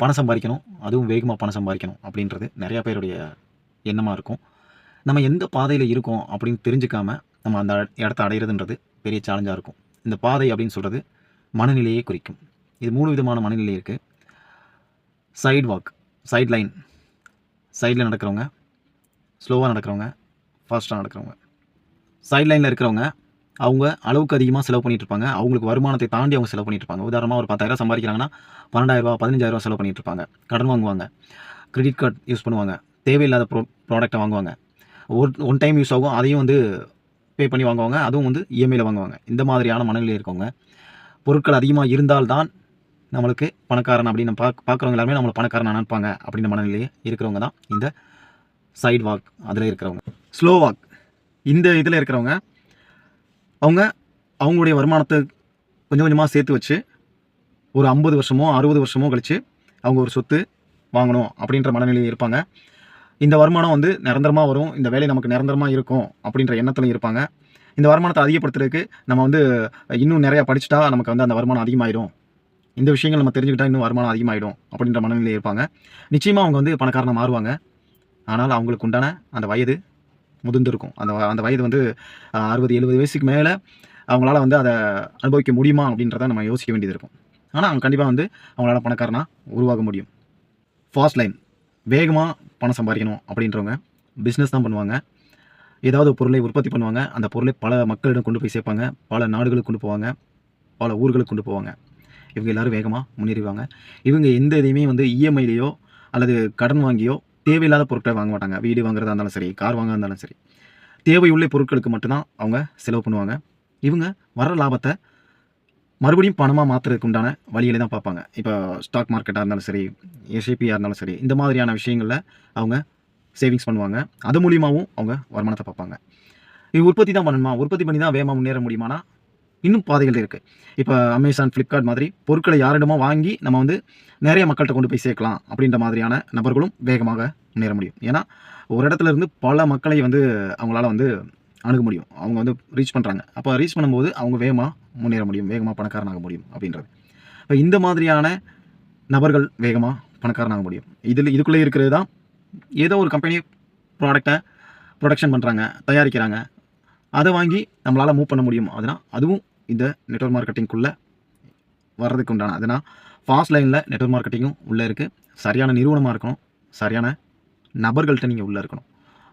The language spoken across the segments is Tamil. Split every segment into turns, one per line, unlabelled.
பணம் சம்பாதிக்கணும் அதுவும் வேகமாக பணம் சம்பாதிக்கணும் அப்படின்றது நிறையா பேருடைய எண்ணமாக இருக்கும். நம்ம எந்த பாதையில் இருக்கோம் அப்படின்னு தெரிஞ்சுக்காம நம்ம அந்த இடத்த அடையிறதுன்றது பெரிய சேலஞ்சாக இருக்கும். இந்த பாதை அப்படின்னு சொல்கிறது மனநிலையை குறிக்கும். இது மூணு விதமான மனநிலை இருக்குது சைடு வாக் சைட் லைன் சைடில் நடக்கிறவங்க ஸ்லோவாக நடக்கிறவங்க ஃபாஸ்ட்டாக நடக்கிறவங்க. சைட் லைனில் இருக்கிறவங்க அவங்க அளவுக்கு அதிகமாக செலவு பண்ணிட்டு இருப்பாங்க. அவங்களுக்கு வருமானத்தை தாண்டி அவங்க செலவு பண்ணிட்டு இருப்பாங்க. உதாரணமாக ஒரு பத்தாயிரம் சம்பாதிக்கிறாங்கன்னா பன்னெண்டாயிரரூபா பதினஞ்சாயிரரூபா செலவு பண்ணிட்டு இருப்பாங்க. கடன் வாங்குவாங்க. கிரெடிட் கார்டு யூஸ் பண்ணுவாங்க. தேவையில்லாத ப்ரோ ப்ராடக்ட்டை வாங்குவாங்க. ஒரு ஒன் டைம் யூஸ் ஆகும். அதையும் வந்து பே பண்ணி வாங்குவாங்க. அதுவும் வந்து இஎம்ஐயில் வாங்குவாங்க. இந்த மாதிரியான மனநிலை இருக்கவங்க. பொருட்கள் அதிகமாக இருந்தால்தான் நம்மளுக்கு பணக்காரன் அப்படின்னு பார்க்க பார்க்குறவங்க எல்லாருமே நம்மளை பணக்காரன் நினைப்பாங்க அப்படின்ற மனநிலையே இருக்கிறவங்க தான் இந்த சைடு வாக் அதில் இருக்கிறவங்க. ஸ்லோ வாக் இந்த இதில் இருக்கிறவங்க அவங்க அவங்களுடைய வருமானத்தை கொஞ்சம் கொஞ்சமாக சேர்த்து வச்சு ஒரு ஐம்பது வருஷமோ அறுபது வருஷமோ கழித்து அவங்க ஒரு சொத்து வாங்கணும் அப்படின்ற மனநிலையில் இருப்பாங்க. இந்த வருமானம் வந்து நிரந்தரமாக வரும். இந்த வேலை நமக்கு நிரந்தரமாக இருக்கும் அப்படின்ற எண்ணத்தில் இருப்பாங்க. இந்த வருமானத்தை அதிகப்படுத்துறதுக்கு நம்ம வந்து இன்னும் நிறையா படிச்சுட்டா நமக்கு வந்து அந்த வருமானம் அதிகமாயிடும். இந்த விஷயங்கள் நம்ம தெரிஞ்சுக்கிட்டால் இன்னும் வருமானம் அதிகமாகிடும் அப்படின்ற மனநிலையில் இருப்பாங்க. நிச்சயமாக அவங்க வந்து பணக்காரனை மாறுவாங்க. ஆனால் அவங்களுக்கு உண்டான அந்த வயது முதிர்ந்திருக்கும். அந்த வ- அந்த வயது வந்து அறுபது எழுபது வயசுக்கு மேலே அவங்களால வந்து அதை அனுபவிக்க முடியுமா அப்படின்றத நம்ம யோசிக்க வேண்டியது இருக்கும் ஆனால் அவங்க கண்டிப்பாக வந்து அவங்களால பணக்காரனா உருவாக முடியும். ஃபாஸ்ட் லைன் வேகமாக பணம் சம்பாதிக்கணும் அப்படின்றவங்க பிஸ்னஸ் தான் பண்ணுவாங்க. ஏதாவது பொருளை உற்பத்தி பண்ணுவாங்க. அந்த பொருளை பல மக்களிடம் கொண்டு போய் சேர்ப்பாங்க. பல நாடுகளுக்கு கொண்டு போவாங்க. பல ஊர்களுக்கு கொண்டு போவாங்க. இவங்க எல்லோரும் வேகமாக முன்னேறிவாங்க. இவங்க எந்த இதையுமே வந்து இஎம்ஐலேயோ அல்லது கடன் வாங்கியோ தேவையில்லாத பொருட்களை வாங்க மாட்டாங்க. வீடு வாங்குறதா இருந்தாலும் சரி கார் வாங்க இருந்தாலும் சரி. தேவையுள்ள பொருட்களுக்கு மட்டும்தான் அவங்க செலவு பண்ணுவாங்க. இவங்க வர லாபத்தை மறுபடியும் பணமாக மாற்றுறதுக்கு உண்டான வழிகளை தான் பார்ப்பாங்க. இப்போ ஸ்டாக் மார்க்கெட்டாக இருந்தாலும் சரி எஸ்ஐபியாக இருந்தாலும் சரி இந்த மாதிரியான விஷயங்களில் அவங்க சேவிங்ஸ் பண்ணுவாங்க. அது மூலியமாகவும் அவங்க வருமானத்தை பார்ப்பாங்க. இது உற்பத்தி தான் பண்ணணுமா? உற்பத்தி பண்ணி தான் வேகமாக முன்னேற முடியுமானா? இன்னும் பாதைகள் இருக்குது இப்போ அமேசான் ஃப்ளிப்கார்ட் மாதிரி பொருட்களை யாரிடமோ வாங்கி நம்ம வந்து நிறைய மக்கள்கிட்ட கொண்டு போய் சேர்க்கலாம் அப்படின்ற மாதிரியான நபர்களும் வேகமாக முன்னேற முடியும். ஏன்னா ஒரு இடத்துல இருந்து பல மக்களை வந்து அவங்களால வந்து அணுக முடியும். அவங்க வந்து ரீச் பண்ணுறாங்க அப்போ ரீச் பண்ணும்போது அவங்க வேகமாக முன்னேற முடியும். வேகமாக பணக்காரனாக முடியும் அப்படின்றது. இப்போ இந்த மாதிரியான நபர்கள் வேகமாக பணக்காரனாக முடியும். இதில் இதுக்குள்ளே இருக்கிறது தான் ஏதோ ஒரு கம்பெனி ப்ராடக்டை ப்ரொடக்ஷன் பண்ணுறாங்க தயாரிக்கிறாங்க. அதை வாங்கி நம்மளால் மூவ் பண்ண முடியும். அதனால் அதுவும் இந்த நெட்வொர்க் மார்க்கெட்டிங்குள்ளே வர்றதுக்கு உண்டான அதனால் ஃபாஸ்ட் லைனில் நெட்வொர்க் மார்க்கெட்டிங்கும் உள்ளே இருக்குது சரியான நிறுவனமாக இருக்கணும். சரியான நபர்கள்ட்ட நீங்கள் உள்ளே இருக்கணும்.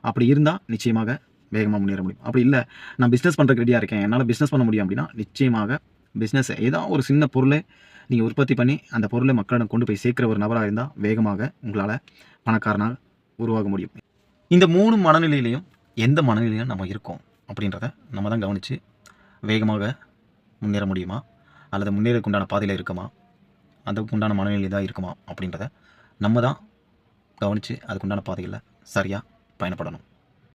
அப்படி இருந்தால் நிச்சயமாக வேகமாக முன்னேற முடியும். அப்படி இல்லை நான் பிஸ்னஸ் பண்ணுறதுக்கு ரெடியாக இருக்கேன். என்னால் பிஸ்னஸ் பண்ண முடியும் அப்படின்னா நிச்சயமாக பிஸ்னஸ் ஏதோ ஒரு சின்ன பொருளை நீங்கள் உற்பத்தி பண்ணி அந்த பொருளை மக்களிடம் கொண்டு போய் சேர்க்குற ஒரு நபராக இருந்தால் வேகமாக உங்களால் பணக்காரனாக உருவாக முடியும். இந்த மூணு மனநிலையிலையும் எந்த மனநிலையிலும் நம்ம இருக்கோம் அப்படின்றத நம்ம தான் கவனித்து வேகமாக முன்னேற முடியுமா? அல்லது முன்னேறதுக்கு உண்டான பாதையில் இருக்குமா? அதுக்கு உண்டான மனநிலை தான் இருக்குமா? அப்படின்றத நம்ம தான் கவனித்து அதுக்குண்டான பாதைகளில் சரியாக பயணப்படணும்.